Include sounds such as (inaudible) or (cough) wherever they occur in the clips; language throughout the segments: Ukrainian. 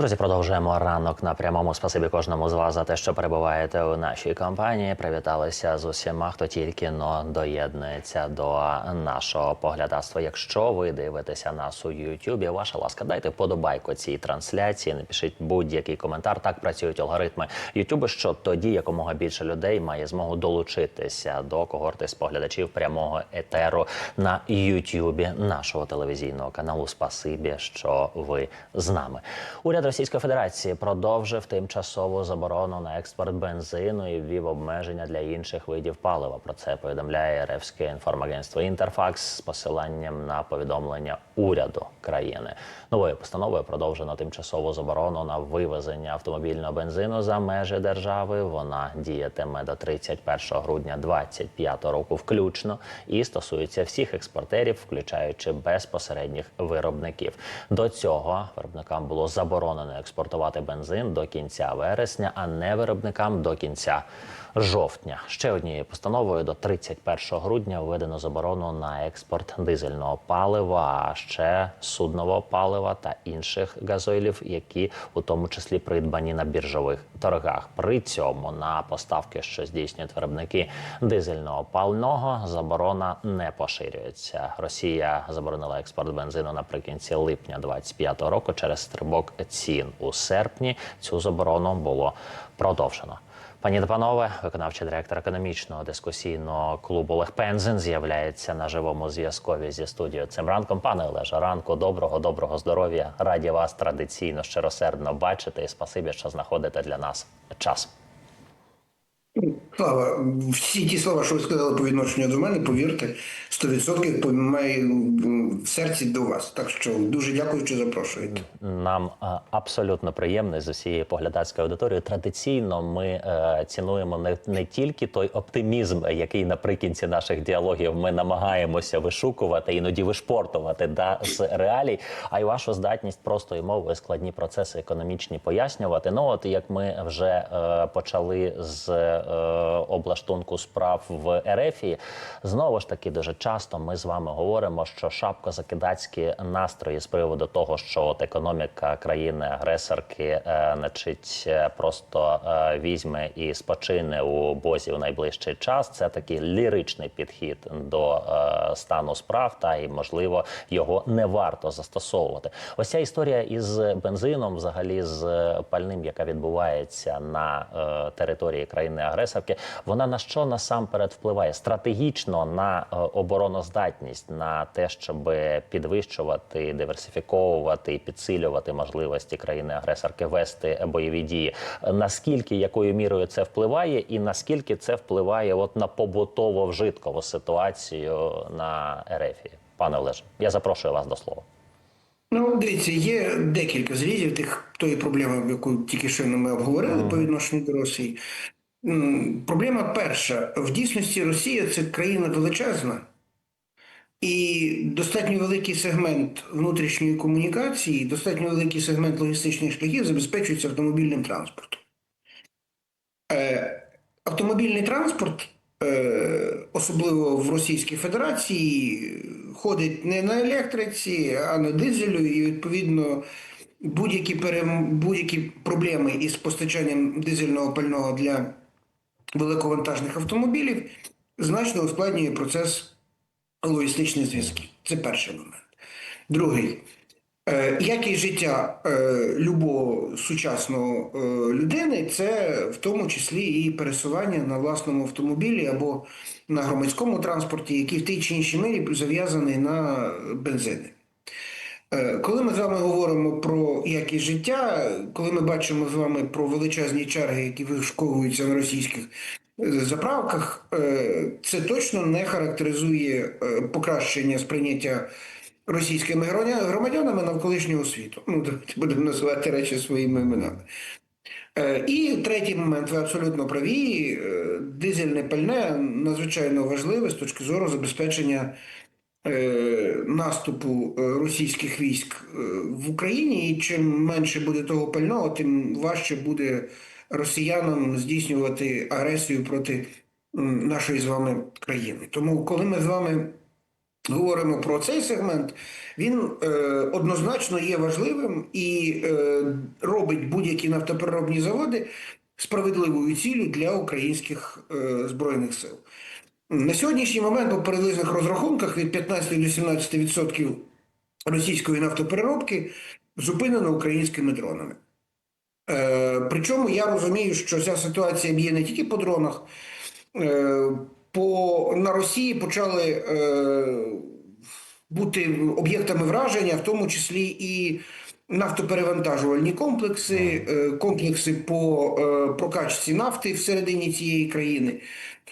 Друзі, продовжуємо ранок на прямому. Спасибі кожному з вас за те, що перебуваєте у нашій компанії. Привіталися з усіма, хто тільки но доєднується до нашого поглядацтва. Якщо ви дивитеся нас у Ютубі, ваша ласка, дайте вподобайку цій трансляції. Напишіть будь-який коментар. Так працюють алгоритми Ютубу. Що тоді якомога більше людей має змогу долучитися до когорти споглядачів прямого етеру на Ютубі нашого телевізійного каналу. Спасибі, що ви з нами. Уряд Російської Федерації продовжив тимчасову заборону на експорт бензину і ввів обмеження для інших видів палива. Про це повідомляє РФське інформагентство Інтерфакс з посиланням на повідомлення уряду країни. Новою постановою продовжено тимчасову заборону на вивезення автомобільного бензину за межі держави. Вона діятиме до 31 грудня 2025 року, включно, і стосується всіх експортерів, включаючи безпосередніх виробників. До цього виробникам було заборонено експортувати бензин до кінця вересня, а не виробникам до кінця жовтня. Ще однією постановою до 31 грудня введено заборону на експорт дизельного палива, а ще судного палива та інших газойлів, які у тому числі придбані на біржових торгах. При цьому на поставки, що здійснюють виробники дизельного пального, заборона не поширюється. Росія заборонила експорт бензину наприкінці липня 2025 року через стрибок цін у серпні. Цю заборону було продовжено. Пані та панове, виконавчий директор економічного дискусійного клубу Олег Пензен з'являється на живому зв'язкові зі студією цим ранком. Пане Олеже, ранку доброго, доброго здоров'я. Раді вас традиційно щиросердно бачити. І спасибі, що знаходите для нас час. Слава, всі ті слова, що ви сказали по відношенню до мене, повірте, 100% маю в серці до вас. Так що дуже дякую, що запрошуєте. Нам е, абсолютно приємно з усієї поглядацької аудиторії. Традиційно ми е, цінуємо не, не тільки той оптимізм, який наприкінці наших діалогів ми намагаємося вишукувати, іноді вишпортувати да, з реалій, а й вашу здатність просто і мовою складні процеси економічні пояснювати. Ну от як ми вже е, почали з облаштунку справ в Ерефії, знову ж таки дуже часто ми з вами говоримо, що шапкозакидацькі настрої з приводу того, що от економіка країни-агресорки, е, значить, е, просто е, візьме і спочине у бозі в найближчий час. Це такий ліричний підхід до е, стану справ, та і можливо його не варто застосовувати. Ось ця історія із бензином, взагалі з пальним, яка відбувається на е, території країни-агресорки, вона на що насамперед впливає стратегічно на е, обороноздатність, на те, щоб підвищувати, диверсифіковувати і підсилювати можливості країни-агресорки вести бойові дії. Наскільки якою мірою це впливає, і наскільки це впливає от на побутово вжиткову ситуацію на РФі? Пане Олеже, я запрошую вас до слова. Ну, дивіться, є декілька зрізів тих тої проблеми, яку тільки що ми обговорили по відношенню до Росії. Проблема перша: в дійсності Росія це країна величезна, і достатньо великий сегмент внутрішньої комунікації, достатньо великий сегмент логістичних шляхів забезпечується автомобільним транспортом. Е, автомобільний транспорт, е, особливо в Російській Федерації, ходить не на електриці, а на дизелю, і відповідно будь-які перем... будь-які проблеми із постачанням дизельного пального для великовантажних автомобілів значно ускладнює процес логістичних зв'язків. Це перший момент. Другий. Е, Якість життя е, любого сучасного е, людини це в тому числі і пересування на власному автомобілі або на громадському транспорті, який в тій чи іншій мірі зав'язаний на бензини. Е, Коли ми з вами говоримо про якість життя, коли ми бачимо з вами про величезні черги, які вишковуються на російських е, заправках, е, це точно не характеризує покращення сприйняття російськими громадянами навколишнього світу. Ну, давайте будемо називати речі своїми іменами. І третій момент, ви абсолютно праві. Дизельне пальне надзвичайно важливе з точки зору забезпечення наступу е, російських військ е, в Україні. І чим менше буде того пального, тим важче буде росіянам здійснювати агресію проти нашої з вами країни. Тому, коли ми з вами говоримо про цей сегмент, він е, однозначно є важливим і е, робить будь-які нафтопереробні заводи справедливою ціллю для українських е, збройних сил. На сьогоднішній момент по приблизних розрахунках від 15 до 17 відсотків російської нафтопереробки зупинено українськими дронами. Е, причому я розумію, що ця ситуація б'є не тільки по дронах. Е, по, на Росії почали е, бути об'єктами враження, в тому числі і нафтоперевантажувальні комплекси, е, комплекси по е, прокачці нафти всередині цієї країни,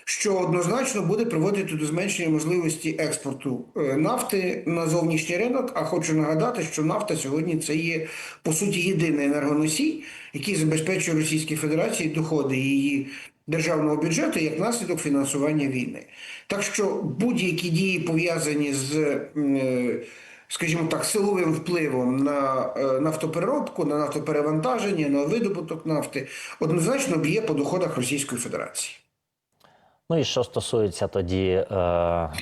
що однозначно буде приводити до зменшення можливості експорту е, нафти на зовнішній ринок. А хочу нагадати, що нафта сьогодні це є по суті єдиний енергоносій, який забезпечує Російській Федерації доходи її державного бюджету як наслідок фінансування війни. Так що будь-які дії пов'язані з, е, скажімо так, силовим впливом на е, нафтопереробку, на нафтоперевантаження, на видобуток нафти, однозначно б'є по доходах Російської Федерації. Ну і що стосується тоді е,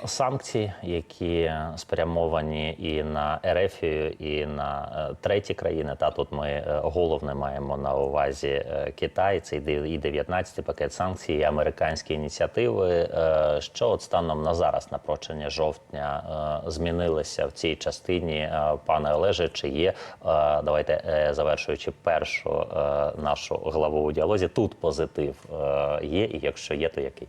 санкцій, які спрямовані і на Ерефію, і на е, треті країни. Та тут ми е, головне маємо на увазі е, Китай, це і і 19 пакет санкцій, і американські ініціативи. Е, що от станом на зараз, на прочення жовтня, е, змінилися в цій частині, е, пане Олеже? Чи є е, давайте е, завершуючи першу е, нашу главу у діалозі? Тут позитив е, є, і якщо є, то який?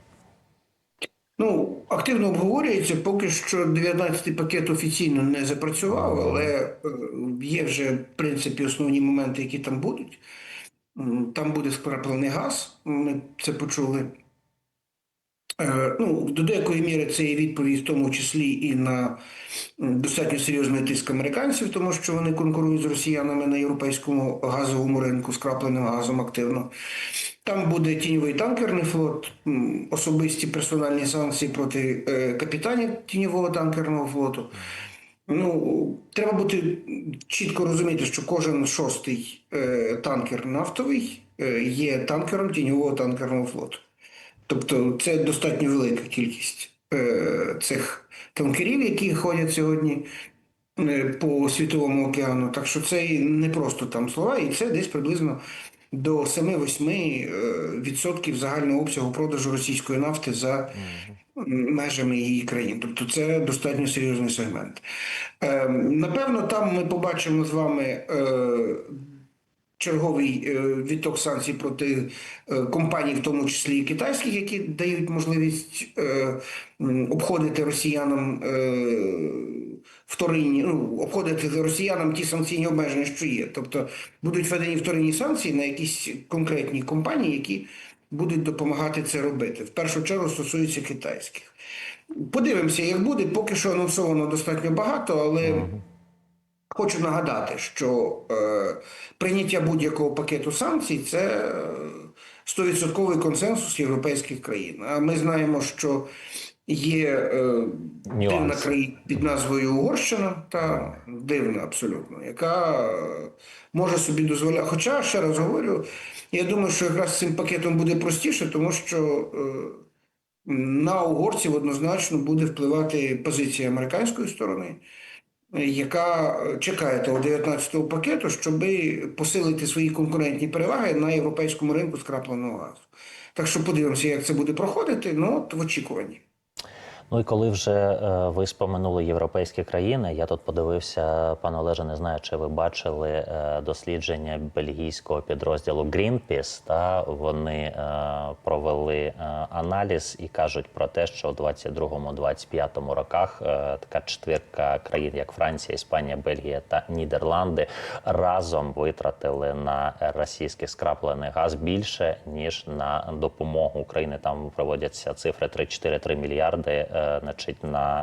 Ну, активно обговорюється, поки що 19-й пакет офіційно не запрацював, але е, є вже, в принципі, основні моменти, які там будуть. Там буде скраплений газ, ми це почули. Е, Ну, до деякої міри це є відповідь, в тому числі і на достатньо серйозний тиск американців, тому що вони конкурують з росіянами на європейському газовому ринку з крапленим газом активно. Там буде тіньовий танкерний флот, особисті персональні санкції проти е, капітанів тіньового танкерного флоту. Ну, треба бути чітко розуміти, що кожен шостий е, танкер нафтовий е, є танкером тіньового танкерного флоту. Тобто це достатньо велика кількість цих танкерів, які ходять сьогодні по світовому океану. Так що це не просто там слова, і це десь приблизно до 7-8% е, відсотків загального обсягу продажу російської нафти за межами її країн. Тобто це достатньо серйозний сегмент. Е, Напевно, там ми побачимо з вами. Черговий е, відток санкцій проти е, компаній, в тому числі і китайських, які дають можливість е, обходити росіянам вторинні, ну, обходити росіянам ті санкційні обмеження, що є. Тобто будуть введені вторинні санкції на якісь конкретні компанії, які будуть допомагати це робити. В першу чергу стосується китайських. Подивимося, як буде. Поки що анонсовано достатньо багато, але. Хочу нагадати, що е, прийняття будь-якого пакету санкцій це е, 100% консенсус європейських країн. А ми знаємо, що є е, дивна країна під назвою Угорщина, та дивна абсолютно, яка е, може собі дозволяти. Хоча, ще раз говорю, я думаю, що якраз з цим пакетом буде простіше, тому що. Е, на угорців однозначно буде впливати позиція американської сторони, яка чекає того 19-го пакету, щоб посилити свої конкурентні переваги на європейському ринку скрапленого газу. Так що подивимося, як це буде проходити, ну от в очікуванні. Ну і коли вже е, ви споминули європейські країни, я тут подивився, пане Олеже, не знаю, чи ви бачили е, дослідження бельгійського підрозділу Greenpeace, Та вони е, провели аналіз і кажуть про те, що у 22-25 роках така четвірка країн, як Франція, Іспанія, Бельгія та Нідерланди, разом витратили на російський скраплений газ більше ніж на допомогу Україні. Там проводяться цифри 3-4-3 мільярди значить, на,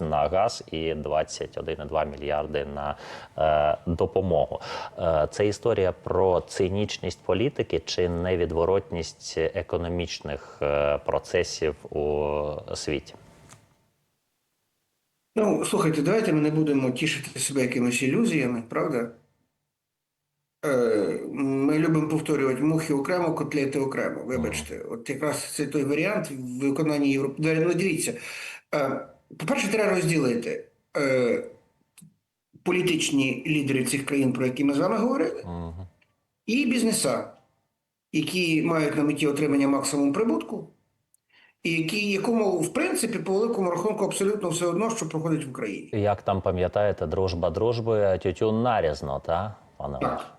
е, на газ і 21,2 мільярди на е, допомогу. Е, це історія про цинічність політики чи невідворотність економічних е, процесів у світі. Ну, слухайте, давайте ми не будемо тішити себе якимись ілюзіями, правда? Е, ми любимо повторювати мухи окремо, котлети окремо. Вибачте, от якраз це той варіант в виконанні Європи. Ну, дивіться, е, по-перше, треба розділити е, політичні лідери цих країн, про які ми з вами говорили, і бізнеса, які мають на меті отримання максимум прибутку, і які, якому, в принципі, по великому рахунку абсолютно все одно, що проходить в Україні. Як там пам'ятаєте, дружба дружби, а тютюн нарізно, та пане? Так.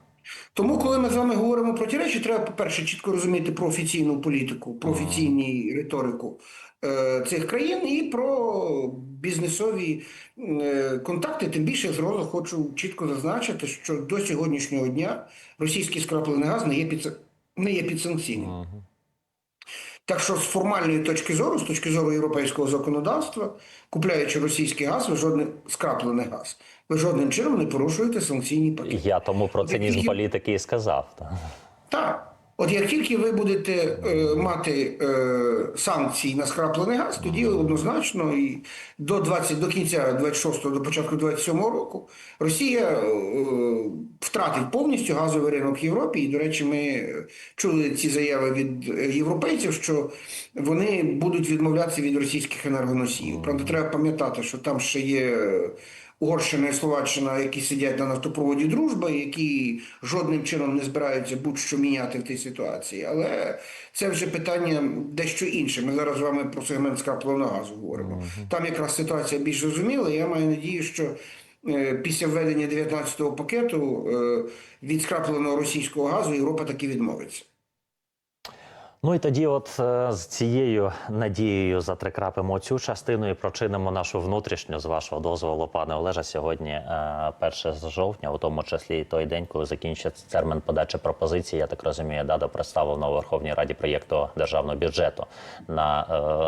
Тому, коли ми з вами говоримо про ті речі, треба, по-перше, чітко розуміти про офіційну політику, про офіційну риторику е, цих країн і про бізнесові е, контакти. Тим більше зразу хочу чітко зазначити, що до сьогоднішнього дня російський скраплений газ не є під, не є підсанкційним. Так що з формальної точки зору, з точки зору європейського законодавства, купляючи російський газ, ви жодним скраплений газ, ви жодним чином не порушуєте санкційні пакети. Я тому про цинізм політики і сказав. Та. Так. От як тільки ви будете е, мати е, санкції на скраплений газ, тоді однозначно і до 20, до кінця 26-го, до початку 27-го року Росія е, втратить повністю газовий ринок в Європі. І, до речі, ми чули ці заяви від європейців, що вони будуть відмовлятися від російських енергоносіїв. Правда, треба пам'ятати, що там ще є Угорщина і Словаччина, які сидять на нафтопроводі дружба, які жодним чином не збираються будь-що міняти в тій ситуації. Але це вже питання дещо інше. Ми зараз з вами про сегмент газу говоримо. Там якраз ситуація більш зрозуміла. Я маю надію, що е, після введення 19-го пакету е, від скрапленого російського газу Європа таки відмовиться. Ну і тоді, от е, з цією надією затрикрапимо цю частину і прочинимо нашу внутрішню з вашого дозволу, пане Олеже. Сьогодні е, 1 жовтня, у тому числі і той день, коли закінчиться термін подачі пропозицій, я так розумію, Дада представив на Верховній Раді проєкту державного бюджету на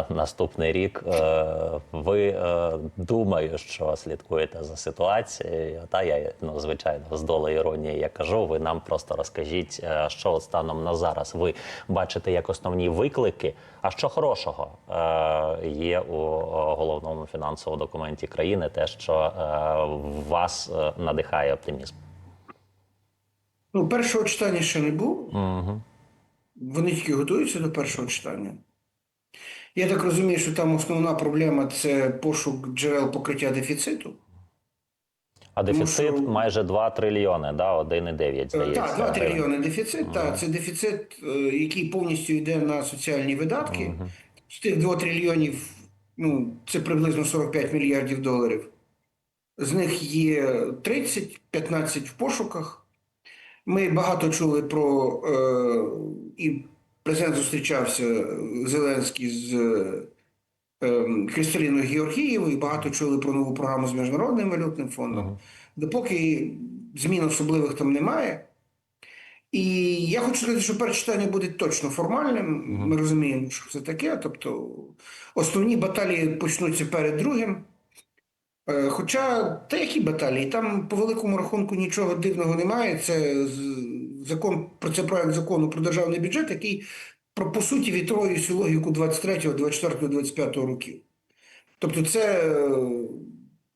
е, наступний рік. Е, ви е, думаю, що слідкуєте за ситуацією. Та я ну звичайно з долею іронії я кажу. Ви нам просто розкажіть, е, що от станом на зараз ви бачите як основні виклики. А що хорошого е, є у е, головному фінансовому документі країни, те, що е, вас надихає оптимізм. Ну, першого читання ще не було. Угу. Вони тільки готуються до першого читання. Я так розумію, що там основна проблема це пошук джерел покриття дефіциту. А дефіцит що- майже 2 трильйони, да, 1,9, здається. Так, 2 трильйони дефіцит. Так, це дефіцит, е, який повністю йде на соціальні видатки. З тих 2 трильйонів, ну, це приблизно 45 мільярдів доларів. З них є 30, 15 в пошуках. Ми багато чули про е, і президент зустрічався е, Зеленський з е, Кристаліною Георгієвою, багато чули про нову програму з Міжнародним валютним фондом. Допоки змін особливих там немає. І я хочу сказати, що перше читання буде точно формальним. Ми розуміємо, що це таке. Тобто основні баталії почнуться перед другим. Е, Хоча, та які баталії? Там по великому рахунку нічого дивного немає. Це закон про це проект закону про державний бюджет, який про по суті відтворює всю логіку 23, 24, 25 років. Тобто, це е,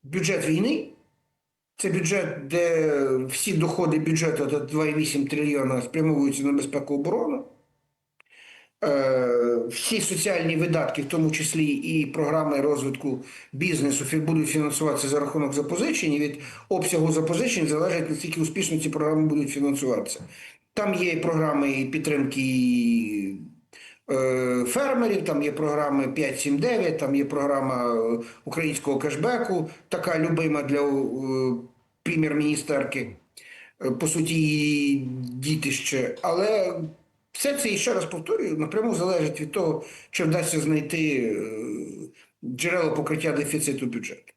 бюджет війни, це бюджет, де всі доходи бюджету до 2,8 трильйона спрямовуються на безпеку оборону. Е, Всі соціальні видатки, в тому числі і програми розвитку бізнесу, будуть фінансуватися за рахунок запозичень. І від обсягу запозичень залежить, наскільки успішно ці програми будуть фінансуватися. Там є програми підтримки е, фермерів, там є програми 579, там є програма е, українського кешбеку, така любима для е, прем'єр-міністерки, по суті, її дітище. Але все це, і ще раз повторюю, напряму залежить від того, чи вдасться знайти джерела покриття дефіциту бюджету.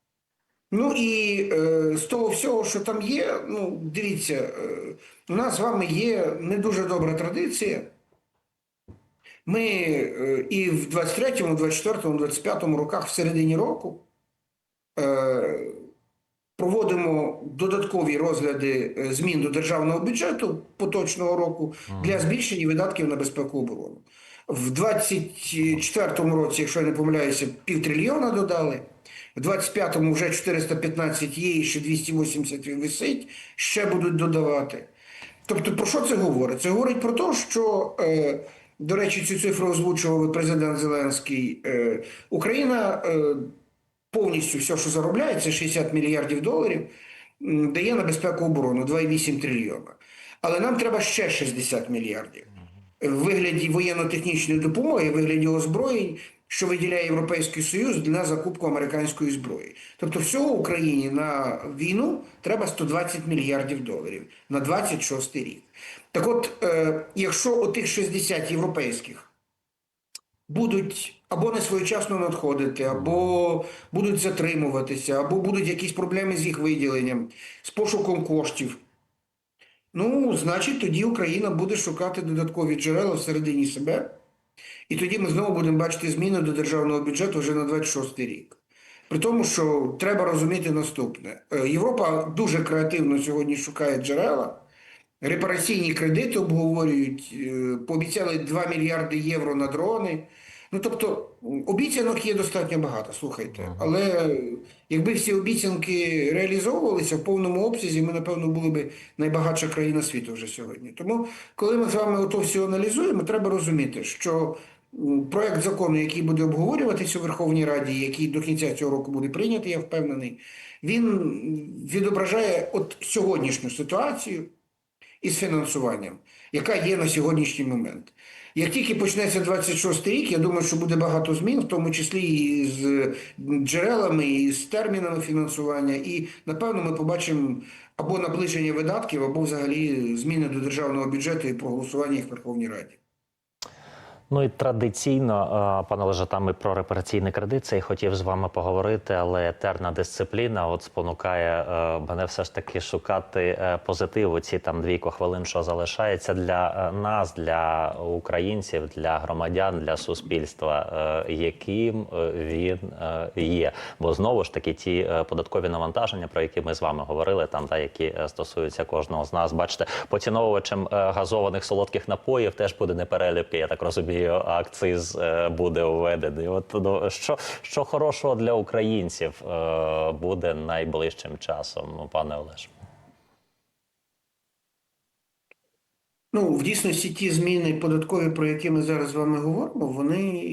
Ну і е, з того всього, що там є, ну дивіться, е, у нас з вами є не дуже добра традиція. Ми е, і в 23-му, 24-му, 25-му роках в середині року е, проводимо додаткові розгляди е, змін до державного бюджету поточного року для збільшення видатків на безпеку оборону. В 24-му році, якщо я не помиляюся, півтрильйона додали. В 25-му вже 415 є, і ще 280 висить, ще будуть додавати. Тобто, про що це говорить? Це говорить про те, що, е, до речі, цю цифру озвучував президент Зеленський. Е, Україна е, повністю все, що заробляє, це 60 мільярдів доларів, дає на безпеку оборону 2,8 трильйона. Але нам треба ще 60 мільярдів в вигляді воєнно-технічної допомоги, в вигляді озброєнь, що виділяє Європейський Союз на закупку американської зброї. Тобто, всього Україні на війну треба 120 мільярдів доларів на 26 рік. Так от, е, якщо отих 60 європейських будуть або не своєчасно надходити, або будуть затримуватися, або будуть якісь проблеми з їх виділенням, з пошуком коштів. Ну, значить, тоді Україна буде шукати додаткові джерела всередині себе, і тоді ми знову будемо бачити зміни до державного бюджету вже на 26 рік. При тому, що треба розуміти наступне: Е, Європа дуже креативно сьогодні шукає джерела. Репараційні кредити обговорюють, е, пообіцяли 2 мільярди євро на дрони. Ну тобто обіцянок є достатньо багато, слухайте. Але якби всі обіцянки реалізовувалися в повному обсязі, ми, напевно, були б найбагатша країна світу вже сьогодні. Тому, коли ми з вами ото все аналізуємо, треба розуміти, що проект закону, який буде обговорюватися у Верховній Раді, який до кінця цього року буде прийнятий, я впевнений, він відображає от сьогоднішню ситуацію із фінансуванням, яка є на сьогоднішній момент. Як тільки почнеться 26 рік, я думаю, що буде багато змін, в тому числі і з джерелами, і з термінами фінансування, і напевно ми побачимо або наближення видатків, або взагалі зміни до державного бюджету і проголосування їх в Верховній Раді. Ну і традиційно, е, пане Олеже, там і про репараційний кредит це і хотів з вами поговорити, але етерна дисципліна от спонукає е, мене все ж таки шукати е, позитиву. Ці там двійко хвилин, що залишається для нас, для українців, для громадян, для суспільства, яким він є. Бо знову ж таки, ті податкові навантаження, про які ми з вами говорили, там та які стосуються кожного з нас, бачите, поціновувачем газованих солодких напоїв теж буде не переліпки, я так розумію, акциз е, буде введений. От ну, що, що хорошого для українців е, буде найближчим часом, пане Олеж? Ну, в дійсності ті зміни податкові, про які ми зараз з вами говоримо, вони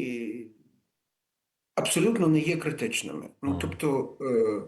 абсолютно не є критичними. Ну, тобто, е,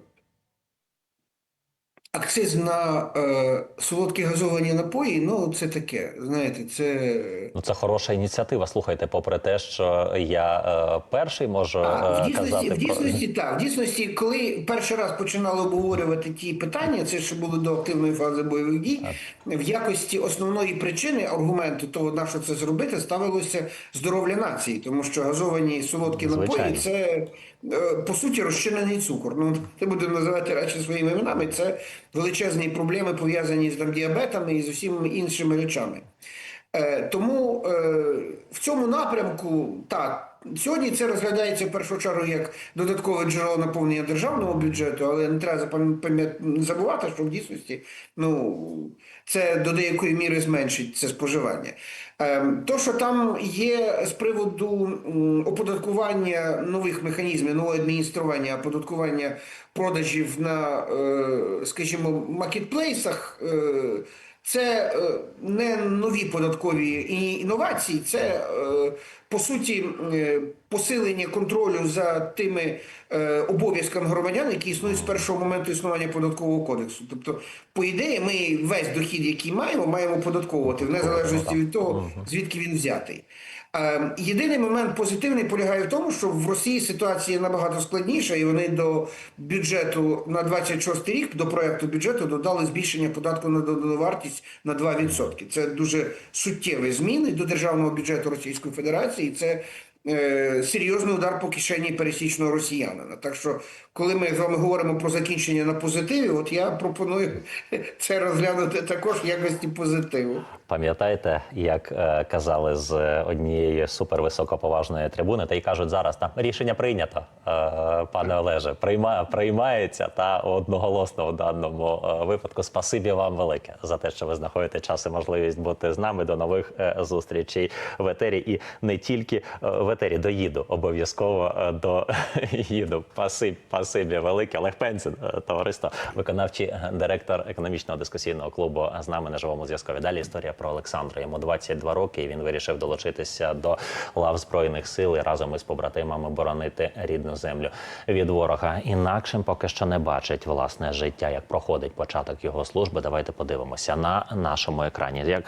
акциз на е, солодкі газовані напої, ну, це таке, знаєте, це. Ну це хороша ініціатива. Слухайте, попри те, що я е, перший можу А, е, в дійсності, казати в дійсності, так, в дійсності, коли перший раз починали обговорювати ті питання, це ще було до активної фази бойових дій, в якості основної причини аргументу того, на що це зробити, ставилося здоров'я нації, тому що газовані солодкі напої це е, по суті розчинений цукор. Ну не будемо називати речі своїми іменами. Це величезні проблеми пов'язані з там, діабетами і з усіма іншими речами. Е, Тому е, в цьому напрямку так. Сьогодні це розглядається в першу чергу як додаткове джерело наповнення державного бюджету, але не треба забувати, що в дійсності ну, це до деякої міри зменшить це споживання. Ем, То, що там є з приводу оподаткування нових механізмів, нового адміністрування, оподаткування продажів на, е, скажімо, маркетплейсах, е, це е, не нові податкові інновації, це по суті е, посилення контролю за тими е, обов'язками громадян, які існують з першого моменту існування податкового кодексу. Тобто, по ідеї, ми весь дохід, який маємо, маємо податковувати в незалежності від того, звідки він взятий. Е, Єдиний момент позитивний полягає в тому, що в Росії ситуація набагато складніша, і вони до бюджету на 26 рік, до проекту бюджету, додали збільшення податку на додану вартість на 2%. Це дуже суттєві зміни до державного бюджету Російської Федерації. Це е, серйозний удар по кишені пересічного росіянина. Так що, коли ми з вами говоримо про закінчення на позитиві, от я пропоную (laughs) це розглянути також в якості позитиву. Пам'ятаєте, як е, казали з однієї супервисокоповажної трибуни, та й кажуть зараз там рішення прийнято, е, пане Олеже, прийма, приймається та одноголосно у даному е, випадку. Спасибі вам велике за те, що ви знаходите час і можливість бути з нами. До нових е, зустрічей в етері і не тільки е, в в етері доїду обов'язково е, до (laughs) їду. Пасиб, пасибі велике. Олег Пенсін, е, товариство, виконавчий е, директор економічного дискусійного клубу з нами на живому зв'язку. Далі історія про Олександра. Йому 22 роки. і Він вирішив долучитися до лав збройних сил і разом із побратимами боронити рідну землю від ворога. Інакшим поки що не бачить власне життя, як проходить початок його служби. Давайте подивимося на нашому екрані. Як